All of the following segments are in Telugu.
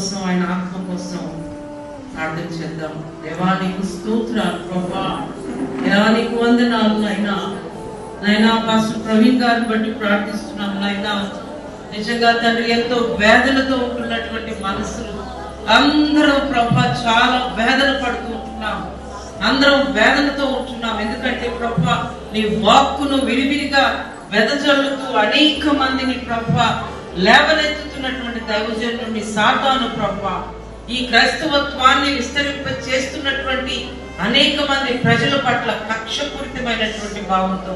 కోసం ఆయన ఆత్మ కోసం ప్రార్థన చేద్దాం. దేవా నీకు స్తోత్రాలు ప్రభా. నీకు వందనాలు నాయనా. నైనా పాస్టర్ ప్రవీణ్ గారిని బట్టి ప్రార్థిస్తున్నాం నైనా నిజంగా తండ్రి ఎంతో వేదనతో ఉంటున్నటువంటి మనసులు. అందరూ ప్రభా చాలా వేదన పడుతూ ఉంటున్నాం. అందరం వేదనతో ఉంటున్నాం. ఎందుకంటే ప్రభా నీ వాక్కును విరివిరిగా వెదజల్లుతూ అనేక మందిని ప్రభా లేవనెత్తుతున్నటువంటి దైవజనుడిని సాతాను ప్రభ ఈ క్రైస్తవత్వాన్ని విస్తరింప చేస్తున్నటువంటి అనేక మంది ప్రజల పట్ల కక్షపూరితమైనటువంటి భావంతో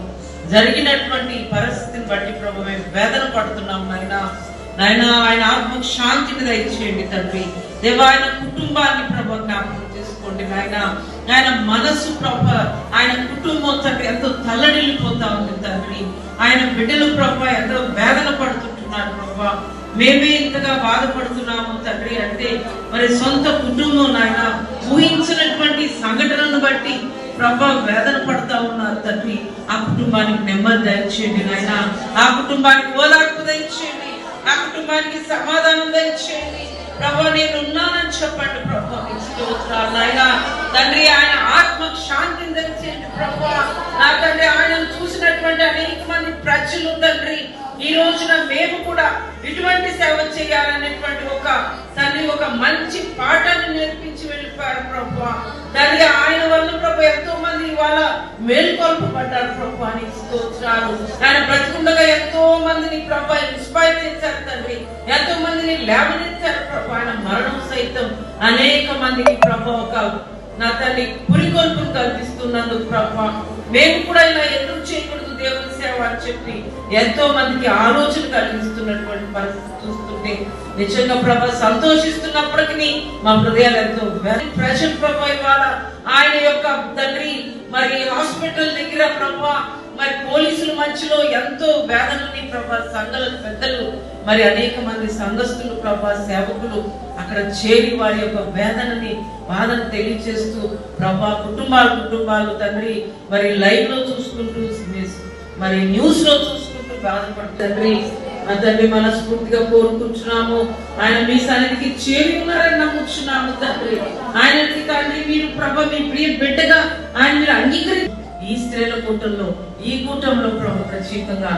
జరిగినటువంటి ఈ పరిస్థితిని బట్టి ప్రభు మేము వేదన పడుతున్నాం నాయన. నాయన ఆయన ఆత్మకు శాంతిని దయచేయండి తండ్రి. దేవా ఆయన కుటుంబాన్ని ప్రభు జ్ఞాపకం చేసుకోండి నాయన. ఆయన మనసు ప్రభ ఆయన కుటుంబం తండ్రి ఎంతో తల్లడిల్లిపోతా ఉంది తండ్రి. ఆయన బిడ్డలు ప్రభ ఎంతో వేదన పడుతుంటున్నారు ప్రభా మేమే ఇంతగా బాధపడుతున్నాము తండ్రి అంటే మరి సొంత కుటుంబం నాయన ఊహించినటువంటి సంఘటనను బట్టి ప్రభా వేదన పడతా ఉన్నారు తండ్రి. ఆ కుటుంబానికి నెమ్మది దయచేయండి నాయన. ఆ కుటుంబానికి ఓదార్పు దయచేయండి. ఆ కుటుంబానికి సమాధానం దయచేయండి. ప్రభా నేను ఉన్నానని చెప్పండి ప్రభా. స్తోత్రాలు తండ్రి ఆయన ఆత్మకు శాంతిని దయచేయండి ప్రభా. నా తండ్రి ఆయనను చూసినటువంటి అనేక మంది రోజున మేము కూడా ఇటువంటి సేవ చేయాలనేటువంటి ఒక తండ్రి ఒక మంచి పాఠాన్ని నేర్పించి వెళ్ళిపోయారు ప్రభు తల్లి ఆయన వల్ల ప్రభు ఎంతో మంది ఇవాళ మేల్కొల్పబడ్డారు ప్రభు అని స్తోత్రాలు. ఆయన బ్రతికుండగా ఎంతో మందిని ప్రభు ఇన్స్పైర్ చేశారు తండ్రి. ఎంతో మందిని లేవనెత్తారు ప్రభు. ఆయన మరణం సైతం అనేక మందికి ప్రభు ఒక నా తల్లి పురికొల్పును కల్పిస్తున్నందుకు ప్రభా. మేము కూడా ఇలా ఎందుకు చేయకూడదు దేవుని సేవ అని చెప్పి ఎంతో మందికి ఆలోచన కలిగిస్తున్నటువంటి పరిస్థితి చూస్తుంటే నిజంగా ప్రభా సంతోషిస్తున్నప్పటికీ మా హృదయాలు ఎంతో వేదన. ప్రజల ప్రభా ఇవాళ ఆయన యొక్క తండ్రి మరి హాస్పిటల్ దగ్గర ప్రభా మరి పోలీసుల మధ్యలో ఎంతో వేదనని ప్రభా సంఘల పెద్దలు మరి అనేక మంది సంఘస్థులు ప్రభా సేవకులు అక్కడ చేరి వారి యొక్క వేదనని బాధను తెలియజేస్తూ ప్రభా కుటుంబాలు కుటుంబాలు తండ్రి మరి లైవ్లో చూసుకుంటూ మరి న్యూస్లో చూసుకుంటూ బాధపడు తండ్రి మా తండ్రి మనస్ఫూర్తిగా కోరుకుంటున్నాము. ఆయన మీ సన్నిధికి చేరి ఉన్నారని నమ్ముచున్నాము తండ్రి. ఆయనకి తండ్రి మీరు ప్రభ మీ ప్రియ బిడ్డగా ఆయన మీరు అంగీకరి ఈ స్త్రీల కూటంలో ఈ కూటంలో ప్రభు ప్రత్యేకంగా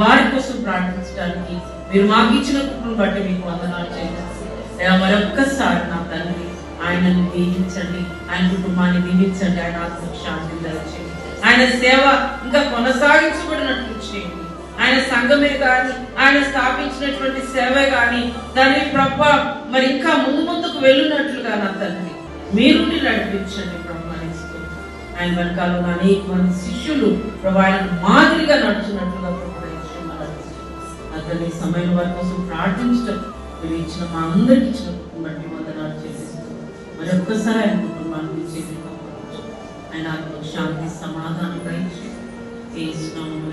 వారి కోసం ప్రార్థించడానికి మీరు మాకు ఇచ్చిన కుటుంబం బట్టి మీకు వందనాలు చేయాలి మరొక్కసారి నా తండ్రి ఆయనను దీవించండి. ఆయన కుటుంబాన్ని దీవించండి. ఆయన ఆత్మకు శాంతి దయచేయండి. ఆయన సేవ ఇంకా కొనసాగించబడినట్లు చేయండి ఆయన సంఘమే కానీ ఆయన స్థాపించినటువంటి సేవే కానీ దాని ప్రభ మరి ఇంకా ముందు ముందుకు వెళ్ళినట్లుగా నా తండ్రి మీరు నడిపించండి ప్రభు ఆయన వెనకాల ఉన్న అనేక మంది శిష్యులు ప్రభు మాదిరిగా నడుచున్నట్లుగా అతని సమయం వారి కోసం ప్రార్థించడం మీరు ఇచ్చిన మా అందరికి ఇచ్చిన బట్టి వందనాలు చేసేస్తూ మరి ఒక్కసారి ఆయన ఆయన ఆత్మకు శాంతి సమాధానం దయచేసి ఏ స్నామం